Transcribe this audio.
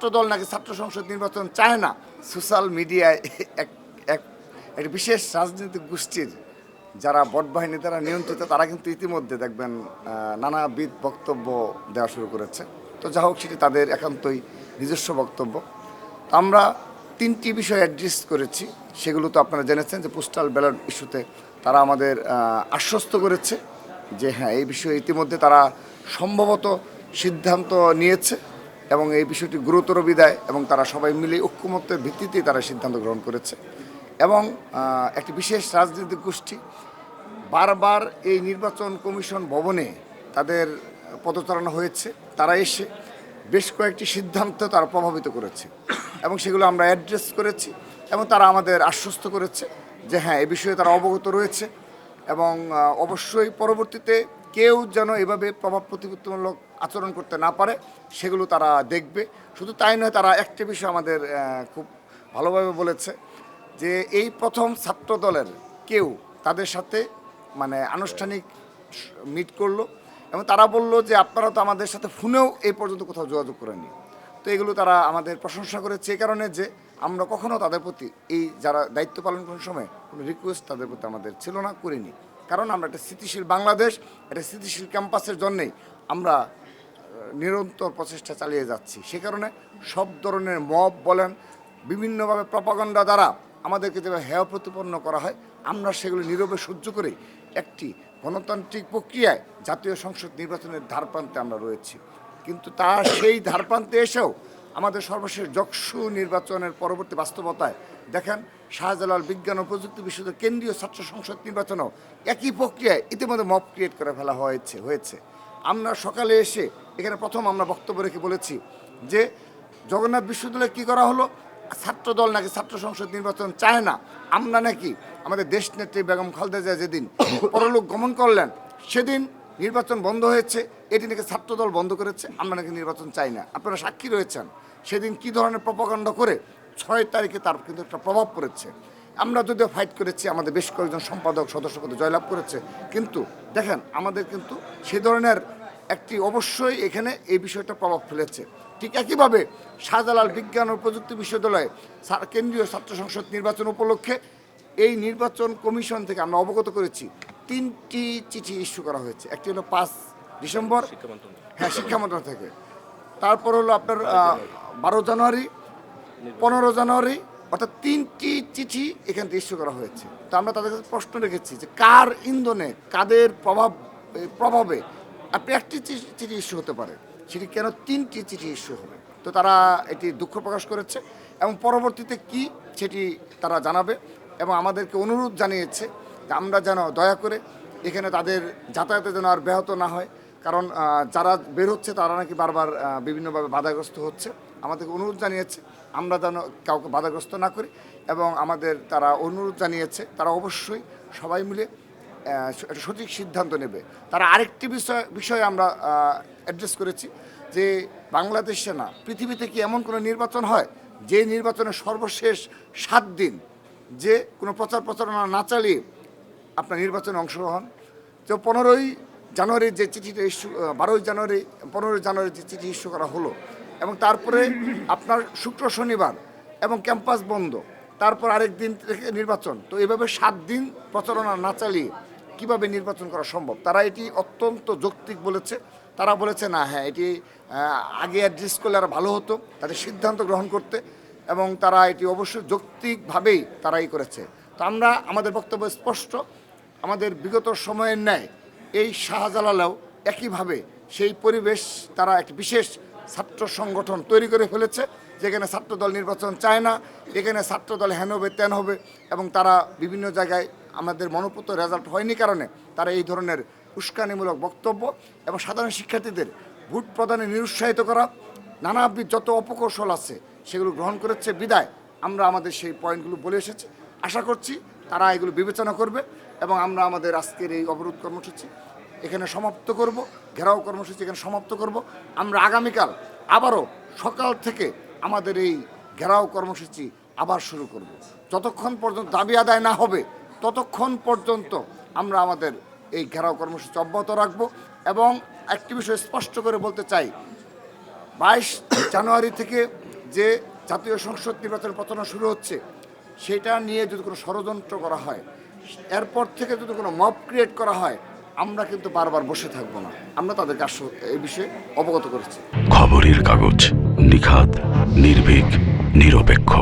ছাত্রদল নাকি ছাত্র সংসদ নির্বাচন চায় না, সোশ্যাল মিডিয়ায় এক এক একটা বিশেষ রাজনৈতিক গোষ্ঠীর যারা বট বাহিনী দ্বারা নিয়ন্ত্রিত, তারা কিন্তু ইতিমধ্যে দেখবেন নানাবিধ বক্তব্য দেওয়া শুরু করেছে। তো যা হোক, সেটি তাদের একান্তই নিজস্ব বক্তব্য। আমরা তিনটি বিষয় অ্যাড্রেস করেছি। সেগুলো তো আপনারা জেনেছেন যে পোস্টাল ব্যালট ইস্যুতে তারা আমাদের আশ্বস্ত করেছে যে হ্যাঁ এই বিষয়ে ইতিমধ্যে তারা সম্ভবত সিদ্ধান্ত নিয়েছে। এবং এই বিষয়টি গুরুতর বিদায় এবং তারা সবাই মিলে ঐক্যমত্যের ভিত্তিতে তারা সিদ্ধান্ত গ্রহণ করেছে। এবং একটি বিশেষ রাজনৈতিক গোষ্ঠী বারবার এই নির্বাচন কমিশন ভবনে তাদের পদচারণা হয়েছে। তারা এসে বেশ কয়েকটি সিদ্ধান্ত তারা প্রভাবিত করেছে এবং সেগুলো আমরা অ্যাড্রেস করেছি এবং তারা আমাদের আশ্বস্ত করেছে যে হ্যাঁ এ বিষয়ে তারা অবগত রয়েছে এবং অবশ্যই পরবর্তীতে কেউ যেন এভাবে প্রভাব প্রতিপত্তিমূলক আচরণ করতে না পারে, সেগুলো তারা দেখবে। শুধু তাই নয়, তারা একটা বিষয় আমাদের খুব ভালোভাবে বলেছে যে এই প্রথম ছাত্র দলের কেউ তাদের সাথে মানে আনুষ্ঠানিক মিট করল এবং তারা বলল যে, আপনারা তো আমাদের সাথে ফোনেও এই পর্যন্ত কোথাও যোগাযোগ করেনি তো এগুলো তারা আমাদের প্রশংসা করেছে এই কারণে যে, আমরা কখনো তাদের প্রতি এই যারা দায়িত্ব পালন করার সময় কোনো রিকোয়েস্ট তাদের প্রতি আমাদের ছিল না, করিনি। কারণ আমরা একটা স্থিতিশীল বাংলাদেশ, একটা স্থিতিশীল ক্যাম্পাসের জন্যেই আমরা নিরন্তর প্রচেষ্টা চালিয়ে যাচ্ছি। সে কারণে সব ধরনের মব বলেন, বিভিন্নভাবে প্রপাগণ্ডা দ্বারা আমাদেরকে যেভাবে হেয় প্রতিপন্ন করা হয়, আমরা সেগুলো নীরবে সহ্য করে একটি গণতান্ত্রিক প্রক্রিয়ায় জাতীয় সংসদ নির্বাচনের ধারপ্রান্তে আমরা রয়েছি। কিন্তু তার সেই ধারপ্রান্তে এসেও আমাদের সর্বশেষ যক্ষু নির্বাচনের পরবর্তী বাস্তবতায় দেখেন, শাহজালাল বিজ্ঞান ও প্রযুক্তি বিশ্ববিদ্যালয় কেন্দ্রীয় ছাত্র সংসদ নির্বাচনও একই প্রক্রিয়ায় ইতিমধ্যে মব ক্রিয়েট করে ফেলা হয়েছে হয়েছে। আমরা সকালে এসে এখানে প্রথম আমরা বক্তব্য রেখে বলেছি যে, জগন্নাথ বিশ্ববিদ্যালয়ে কী করা হলো? ছাত্র দল নাকি ছাত্র সংসদ নির্বাচন চায় না? আমরা নাকি আমাদের দেশ নেত্রী বেগম খালেদা জিয়া যেদিন পরলোক গমন করলেন, সেদিন নির্বাচন বন্ধ হয়েছে, এটি নাকি ছাত্রদল বন্ধ করেছে, আমরা নাকি নির্বাচন চাই না। আপনারা সাক্ষী রয়েছেন। সেদিন কি ধরনের প্রপাকাণ্ড করে ছয় তারিখে তার কিন্তু একটা প্রভাব পড়েছে। আমরা যদিও ফাইট করেছি আমাদের বেশ কয়েকজন সম্পাদক সদস্য পদে জয়লাভ করেছে কিন্তু দেখেন আমাদের কিন্তু সে ধরনের একটি অবশ্যই এখানে এই বিষয়টা প্রভাব ফেলেছে। ঠিক একইভাবে শাহজালাল বিজ্ঞান ও প্রযুক্তি বিশ্ববিদ্যালয়ে কেন্দ্রীয় ছাত্র সংসদ নির্বাচন উপলক্ষে এই নির্বাচন কমিশন থেকে আমরা অবগত করেছি তিনটি চিঠি ইস্যু করা হয়েছে। একটি হলো পাঁচ ডিসেম্বর হ্যাঁ শিক্ষা মন্ত্রণালয় থেকে। তারপর হলো আপনার বারো জানুয়ারি, পনেরো জানুয়ারি, অর্থাৎ তিনটি চিঠি এখান থেকে ইস্যু করা হয়েছে। তো আমরা তাদের কাছে প্রশ্ন রেখেছি যে কার ইন্ধনে, কাদের প্রভাব প্রভাবে আপনি একটি চিঠি ইস্যু হতে পারে? সেটি কেন তিনটি চিঠি ইস্যু হবে? তো তারা এটি দুঃখ প্রকাশ করেছে এবং পরবর্তীতে কি সেটি তারা জানাবে এবং আমাদেরকে অনুরোধ জানিয়েছে আমরা যেন দয়া করে এখানে তাদের যাতায়াতে যেন আর ব্যাহত না হয়। কারণ যারা বের হচ্ছে তারা নাকি বারবার বিভিন্নভাবে বাধাগ্রস্ত হচ্ছে। আমাদেরকে অনুরোধ জানিয়েছে, আমরা যেন কাউকে বাধাগ্রস্ত না করি এবং আমাদের তারা অনুরোধ জানিয়েছে, তারা অবশ্যই সবাই মিলে সঠিক সিদ্ধান্ত নেবে। তারা আরেকটি বিষয়, বিষয়ে আমরা অ্যাড্রেস করেছি যে বাংলাদেশে না, পৃথিবীতে কি এমন কোনো নির্বাচন হয় যে নির্বাচনের সর্বশেষ সাত দিন যে কোনো প্রচার প্রচারণা না চালিয়ে আপনার নির্বাচনে অংশগ্রহণ? তো পনেরোই জানুয়ারির যে চিঠিটা ইস্যু বারোই জানুয়ারি, পনেরোই জানুয়ারি যে চিঠি ইস্যু করা হলো, এবং তারপরে আপনার শুক্র শনিবার এবং ক্যাম্পাস বন্ধ, তারপর আরেক দিন থেকে নির্বাচন। তো এভাবে সাত দিন প্রচারণা না চালিয়ে কীভাবে নির্বাচন করা সম্ভব? তারা এটি অত্যন্ত যৌক্তিক বলেছে। তারা বলেছে, না হ্যাঁ এটি আগে অ্যাড্রেস করলে আর ভালো হতো। তাদের সিদ্ধান্ত গ্রহণ করতে এবং তারা এটি অবশ্যই যৌক্তিকভাবেই তারা এই করেছে। তো আমরা, আমাদের বক্তব্য স্পষ্ট। আমাদের বিগত সময়ের ন্যায় এই শাহজালালেও একইভাবে সেই পরিবেশ তারা একটি বিশেষ ছাত্র সংগঠন তৈরি করে ফেলেছে, যেখানে ছাত্রদল নির্বাচন চায় না, এখানে ছাত্রদল হেন হবে, তেন হবে এবং তারা বিভিন্ন জায়গায় আমাদের মনোপুত রেজাল্ট হয়নি কারণে তারা এই ধরনের উস্কানিমূলক বক্তব্য এবং সাধারণ শিক্ষার্থীদের ভোট প্রদানে নিরুৎসাহিত করা, নানাবিধ যত অপকৌশল আছে সেগুলো গ্রহণ করেছে। বিদায়, আমরা আমাদের সেই পয়েন্টগুলো বলে এসেছি। আশা করছি তারা এগুলো বিবেচনা করবে। এবং আমরা আমাদের আজকের এই অবরোধ কর্মসূচি এখানে সমাপ্ত করব, ঘেরাও কর্মসূচি এখানে সমাপ্ত করব। আমরা আগামীকাল আবারও সকাল থেকে আমাদের এই ঘেরাও কর্মসূচি আবার শুরু করব। যতক্ষণ পর্যন্ত দাবি আদায় না হবে, ততক্ষণ পর্যন্ত আমরা আমাদের এই ঘেরাও কর্মসূচি অব্যাহত রাখব এবং একটি বিষয় স্পষ্ট করে বলতে চাই। বাইশ জানুয়ারি থেকে যে জাতীয় সংসদ নির্বাচন প্রচারণা শুরু হচ্ছে, সেটা নিয়ে যদি কোনো ষড়যন্ত্র করা হয় এরপর থেকে যদি কোনো মব ক্রিয়েট করা হয়, আমরা কিন্তু বারবার বসে থাকব না। আমরা তাদেরকে আস এই বিষয়ে অবগত করেছি। খবরের কাগজ নিখাত নির্ভীক, নিরপেক্ষ।